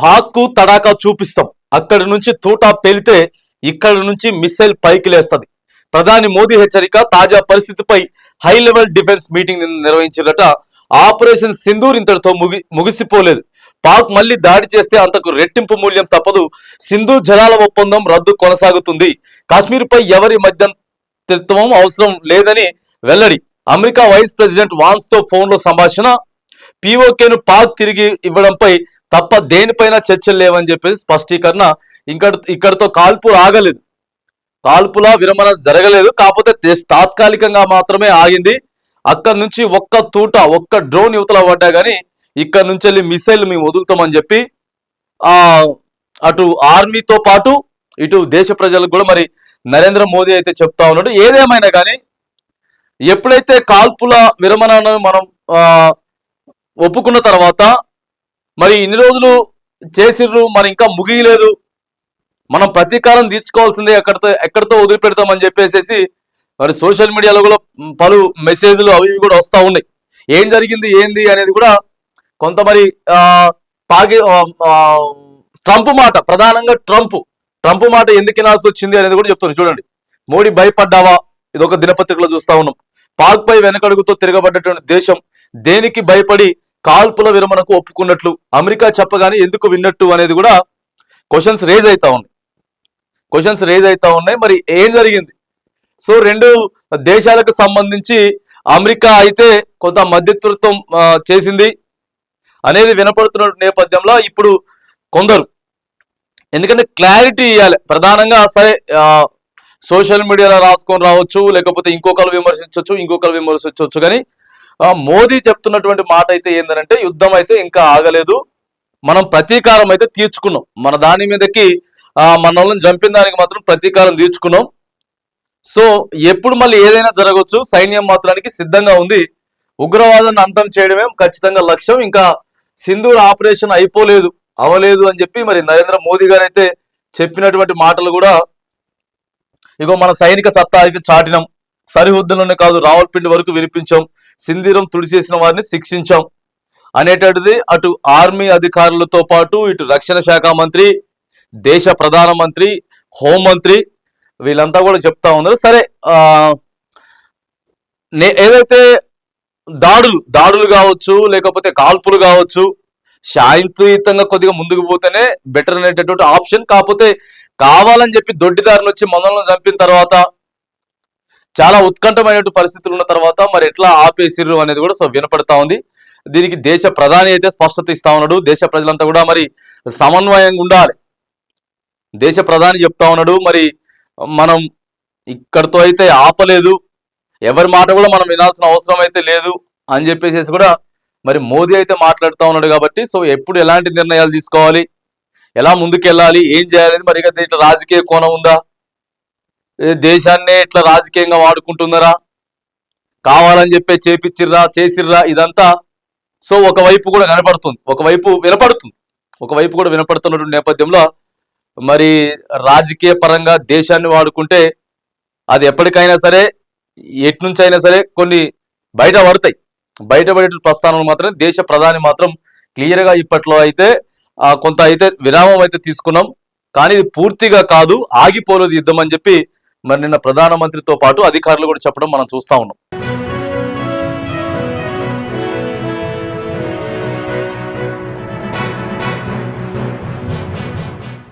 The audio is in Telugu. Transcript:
పాక్కు తడాకా చూపిస్తాం. అక్కడి నుంచి తూటా పేలితే ఇక్కడి నుంచి మిస్సైల్ పైకి లేస్తుంది. ప్రధాని మోదీ హెచ్చరిక తాజా పరిస్థితిపై హై లెవెల్ డిఫెన్స్ మీటింగ్ నిర్వహించినట. ఆపరేషన్ సింధూర్ ఇంతటితో ముగి ముగిసిపోలేదు. పాక్ మళ్ళీ దాడి చేస్తే అంతకు రెట్టింపు మూల్యం తప్పదు. సింధు జలాల ఒప్పందం రద్దు కొనసాగుతుంది. కాశ్మీర్పై ఎవరి మధ్యంతత్వం అవసరం లేదని వెల్లడి. అమెరికా వైస్ ప్రెసిడెంట్ వాన్స్తో ఫోన్ సంభాషణ. పీఓకేను పాక్ తిరిగి ఇవ్వడంపై తప్ప దేనిపైన చర్చలు లేవని చెప్పేసి స్పష్టీకరణ ఇక్కడ ఇక్కడతో కాల్పులు ఆగలేదు కాల్పుల విరమణ జరగలేదు. కాకపోతే తాత్కాలికంగా మాత్రమే ఆగింది. అక్కడి నుంచి ఒక్క తూట ఒక్క డ్రోన్ యువతల పడ్డా కానీ ఇక్కడ నుంచి వెళ్ళి మిసైల్ మేము వదులుతామని చెప్పి ఆ అటు ఆర్మీతో పాటు ఇటు దేశ ప్రజలకు కూడా మరి నరేంద్ర మోదీ అయితే చెప్తా ఉన్నాడు. ఏదేమైనా కానీ ఎప్పుడైతే కాల్పుల విరమణను మనం ఆ, ఒప్పుకున్న తర్వాత మరి ఇన్ని రోజులు చేసిర్రు మరి ఇంకా ముగియలేదు. మనం ప్రతీకారం తీర్చుకోవాల్సిందే ఎక్కడితో ఎక్కడితో వదిలిపెడతామని చెప్పేసి మరి సోషల్ మీడియాలో కూడా పలు మెసేజ్లు అవి ఇవి కూడా వస్తూ ఉన్నాయి. ఏం జరిగింది ఏంది అనేది కూడా కొంత మరి పాకి ట్రంప్ మాట ప్రధానంగా ట్రంప్ ట్రంప్ మాట ఎందుకు వినాల్సి వచ్చింది అనేది కూడా చెప్తున్నాను చూడండి మోడీ భయపడ్డావా? ఇది ఒక దినపత్రికలో చూస్తా ఉన్నాం. పాక్ పై వెనకడుగుతో తిరగబడ్డటువంటి దేశం దేనికి భయపడి కాల్పుల విరమణకు ఒప్పుకున్నట్లు అమెరికా చెప్పగానే ఎందుకు విన్నట్టు అనేది కూడా క్వశ్చన్స్ రేజ్ అవుతా ఉన్నాయి. క్వశ్చన్స్ రేజ్ అవుతా ఉన్నాయి. మరి ఏం జరిగింది? సో రెండు దేశాలకు సంబంధించి అమెరికా అయితే కొంత మధ్యత్వత్వం చేసింది అనేది వినపడుతున్న నేపథ్యంలో ఇప్పుడు కొందరు ఎందుకంటే క్లారిటీ ఇవ్వాలి ప్రధానంగా సరే సోషల్ మీడియాలో రాసుకొని రావచ్చు లేకపోతే ఇంకొకరు విమర్శించవచ్చు ఇంకొకరు విమర్శించవచ్చు కానీ మోదీ చెప్తున్నటువంటి మాట అయితే ఏంటంటే యుద్ధం అయితే ఇంకా ఆగలేదు. మనం ప్రతీకారం అయితే తీర్చుకున్నాం. మన దాని మీదకి మనల్ని మన వాళ్ళని చంపిన దానికి మాత్రం ప్రతీకారం తీర్చుకున్నాం. సో ఎప్పుడు మళ్ళీ ఏదైనా జరగవచ్చు. సైన్యం మాత్రానికి సిద్ధంగా ఉంది. ఉగ్రవాదాన్ని అంతం చేయడమే ఖచ్చితంగా లక్ష్యం. ఇంకా సింధూర్ ఆపరేషన్ అయిపోలేదు అవలేదు అని చెప్పి మరి నరేంద్ర మోదీ గారు అయితే చెప్పినటువంటి మాటలు కూడా ఇగో మన సైనిక సత్తా అయితే చాటినాం. సరిహద్దులోనే కాదు రావల్పిండి వరకు వినిపించాం. సింధీరం తుడిచేసిన వారిని శిక్షించాం. అనేటటువంటిది అటు ఆర్మీ అధికారులతో పాటు ఇటు రక్షణ శాఖ మంత్రి దేశ ప్రధానమంత్రి హోంమంత్రి వీళ్ళంతా కూడా చెప్తా ఉన్నారు. సరే నే- ఏదైతే దాడులు దాడులు కావచ్చు లేకపోతే కాల్పులు కావచ్చు శాంతియుతంగా కొద్దిగా ముందుకు పోతేనే బెటర్ అనేటటువంటి ఆప్షన్ కాకపోతే కావాలని చెప్పి దొడ్డిదారులు వచ్చి మనల్ని చంపిన తర్వాత చాలా ఉత్కంఠమైనటువంటి పరిస్థితులు ఉన్న తర్వాత మరి ఎట్లా ఆపేసిర్రు అనేది కూడా సో వినపడతా ఉంది. దీనికి దేశ ప్రధాని అయితే స్పష్టత ఇస్తా ఉన్నాడు. దేశ ప్రజలంతా కూడా మరి సమన్వయంగా ఉండాలి. దేశ ప్రధాని చెప్తా ఉన్నాడు మరి మనం ఇక్కడితో అయితే ఆపలేదు. ఎవరి మాట కూడా మనం వినాల్సిన అవసరం అయితే లేదు అని చెప్పేసి కూడా మరి మోదీ అయితే మాట్లాడుతూ ఉన్నాడు కాబట్టి సో ఎప్పుడు ఎలాంటి నిర్ణయాలు తీసుకోవాలి? ఎలా ముందుకెళ్ళాలి? ఏం చేయాలి? మరి ఇక దీంట్లో రాజకీయ కోణం ఉందా? దేశాన్నే ఇట్లా రాజకీయంగా వాడుకుంటున్నారా? కావాలని చెప్పే చేపిచ్చిర్రా చేసిర్రా ఇదంతా. సో ఒకవైపు కూడా కనపడుతుంది. ఒకవైపు వినపడుతుంది. ఒకవైపు కూడా వినపడుతున్నటువంటి నేపథ్యంలో మరి రాజకీయ పరంగా దేశాన్ని వాడుకుంటే అది ఎప్పటికైనా సరే ఎటు నుంచి అయినా సరే కొన్ని బయట పడతాయి బయటపడే ప్రస్థానం మాత్రం దేశ ప్రధాని మాత్రం క్లియర్గా ఇప్పట్లో అయితే కొంత అయితే విరామం అయితే తీసుకున్నాం. కానీ ఇది పూర్తిగా కాదు ఆగిపోలేదు యుద్ధం అని చెప్పి మరి నిన్న ప్రధానమంత్రితో పాటు అధికారులు కూడా చెప్పడం మనం చూస్తా ఉన్నాం.